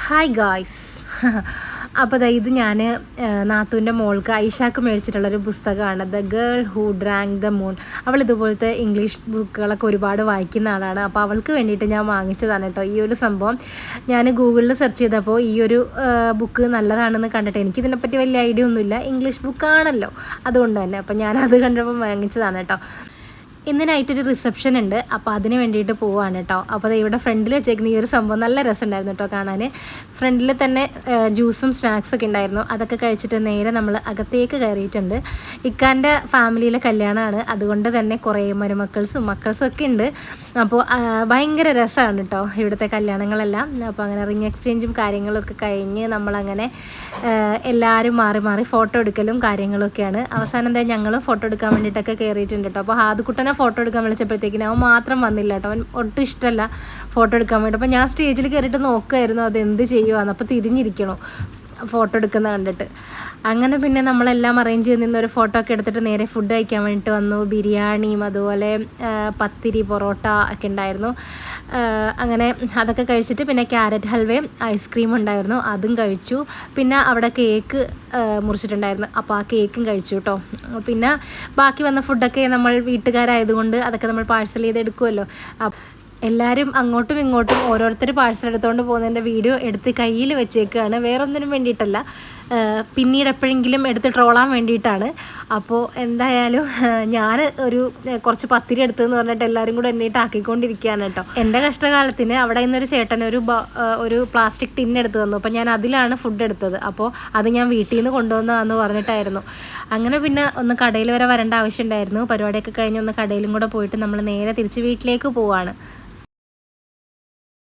Hi guys അപ്പോൾ ദാ ഇത് ഞാൻ നാത്തുവിന്റെ മോൾക്ക് ഐഷാക്ക് മേടിച്ചിട്ടുള്ളൊരു പുസ്തകമാണ് the girl who drank the moon അവൾ ഇതുപോലത്തെ ഇംഗ്ലീഷ് ബുക്കുകളൊക്കെ ഒരുപാട് വായിക്കുന്ന ആളാണ്. അപ്പോൾ അവൾക്ക് വേണ്ടിയിട്ട് ഞാൻ വാങ്ങിച്ചതാണ് കേട്ടോ. ഈ ഒരു സംഭവം ഞാൻ ഗൂഗിളിൽ സെർച്ച് ചെയ്തപ്പോൾ ഈ ഒരു ബുക്ക് നല്ലതാണെന്ന് കണ്ടിട്ട് എനിക്ക് ഇതിനെപ്പറ്റി വലിയ ഐഡിയ ഒന്നുമില്ല. ഇംഗ്ലീഷ് ബുക്കാണല്ലോ അതുകൊണ്ട് തന്നെ. അപ്പോൾ ഞാനത് കണ്ടപ്പോൾ വാങ്ങിച്ചതാണ് കേട്ടോ. ഇന്ന് നൈറ്റ് ഒരു റിസപ്ഷൻ ഉണ്ട്. അപ്പോൾ അതിന് വേണ്ടിയിട്ട് പോവാണ് കേട്ടോ അപ്പോൾ ഇവിടെ ഫ്രണ്ടിൽ വെച്ചേക്കുന്ന ഈ ഒരു സംഭവം നല്ല രസമുണ്ടായിരുന്നു കേട്ടോ കാണാൻ ഫ്രണ്ടിൽ തന്നെ ജ്യൂസും സ്നാക്സ് ഒക്കെ ഉണ്ടായിരുന്നു. അതൊക്കെ കഴിച്ചിട്ട് നേരെ നമ്മൾ അകത്തേക്ക് കയറിയിട്ടുണ്ട്. ഇക്കാന്റെ ഫാമിലിയിലെ കല്യാണമാണ് അതുകൊണ്ട് തന്നെ കുറേ മരുമക്കൾസും മക്കൾസും ഒക്കെ ഉണ്ട്. അപ്പോൾ ഭയങ്കര രസമാണ് കേട്ടോ ഇവിടുത്തെ കല്യാണങ്ങളെല്ലാം. അപ്പോൾ അങ്ങനെ റിങ് എക്സ്ചേഞ്ചും കാര്യങ്ങളൊക്കെ കഴിഞ്ഞ് നമ്മളങ്ങനെ എല്ലാവരും മാറി മാറി ഫോട്ടോ എടുക്കലും കാര്യങ്ങളൊക്കെയാണ്. അവസാനം എന്താ ഞങ്ങളും ഫോട്ടോ എടുക്കാൻ വേണ്ടിയിട്ടൊക്കെ കയറിയിട്ടുണ്ട് കേട്ടോ അപ്പോൾ ഹാദുക്കുട്ടനെ ഫോട്ടോ എടുക്കാൻ വിളിച്ചപ്പോഴത്തേക്കിന് അവൻ മാത്രം വന്നില്ല കേട്ടോ. അവൻ ഒട്ടും ഇഷ്ടമല്ല ഫോട്ടോ എടുക്കാൻ വേണ്ടി. അപ്പോൾ ഞാൻ സ്റ്റേജിൽ കയറിയിട്ട് നോക്കുമായിരുന്നു അത് എന്ത് ചെയ്യുവാന്ന്. അപ്പോൾ തിരിഞ്ഞിരിക്കണോ. ഫോട്ടോ എടുക്കുന്നത് കണ്ടിട്ട്. അങ്ങനെ പിന്നെ നമ്മളെല്ലാം അറേഞ്ച് ചെയ്ത് നിന്ന് ഒരു ഫോട്ടോ ഒക്കെ എടുത്തിട്ട് നേരെ ഫുഡ് കഴിക്കാൻ വേണ്ടിയിട്ട് വന്നു. ബിരിയാണിയും അതുപോലെ പത്തിരി പൊറോട്ട ഒക്കെ ഉണ്ടായിരുന്നു. അങ്ങനെ അതൊക്കെ കഴിച്ചിട്ട് പിന്നെ ക്യാരറ്റ് ഹൽവയും ഐസ്ക്രീം ഉണ്ടായിരുന്നു. അതും കഴിച്ചു. പിന്നെ അവിടെ കേക്ക് മുറിച്ചിട്ടുണ്ടായിരുന്നു. അപ്പോൾ ആ കേക്കും കഴിച്ചു കേട്ടോ പിന്നെ ബാക്കി വന്ന ഫുഡൊക്കെ നമ്മൾ വീട്ടുകാരായതുകൊണ്ട് അതൊക്കെ നമ്മൾ പാഴ്സൽ ചെയ്ത് എടുക്കുമല്ലോ എല്ലാവരും അങ്ങോട്ടും ഇങ്ങോട്ടും ഓരോരുത്തർ പാഴ്സൽ എടുത്തുകൊണ്ട് പോകുന്നതിന്റെ വീഡിയോ എടുത്ത് കയ്യിൽ വെച്ചേക്കുകയാണ് വേറൊന്നിനും വേണ്ടിയിട്ടല്ല. പിന്നീട് എപ്പോഴെങ്കിലും എടുത്ത് ട്രോളാൻ വേണ്ടിയിട്ടാണ്. അപ്പോൾ എന്തായാലും ഞാൻ ഒരു കുറച്ച് പത്തിരി എടുത്തെന്ന് പറഞ്ഞിട്ട് എല്ലാവരും കൂടെ എന്നിട്ട് ആക്കിക്കൊണ്ടിരിക്കുകയാണ് കേട്ടോ. എന്റെ കഷ്ടകാലത്തിന് അവിടെ നിന്നൊരു ചേട്ടൻ ഒരു ഒരു പ്ലാസ്റ്റിക് ടിൻ എടുത്ത് തന്നു. അപ്പോൾ ഞാൻ അതിലാണ് ഫുഡ് എടുത്തത്. അപ്പോൾ അത് ഞാൻ വീട്ടിൽ നിന്ന് കൊണ്ടുവന്നതാണെന്ന് പറഞ്ഞിട്ടായിരുന്നു. അങ്ങനെ പിന്നെ ഒന്ന് കടയിൽ വരെ വരേണ്ട ആവശ്യമുണ്ടായിരുന്നു പരിപാടിയൊക്കെ കഴിഞ്ഞ് ഒന്ന് കടയിലും കൂടെ പോയിട്ട് നമ്മൾ നേരെ തിരിച്ച് വീട്ടിലേക്ക് പോവാണ്.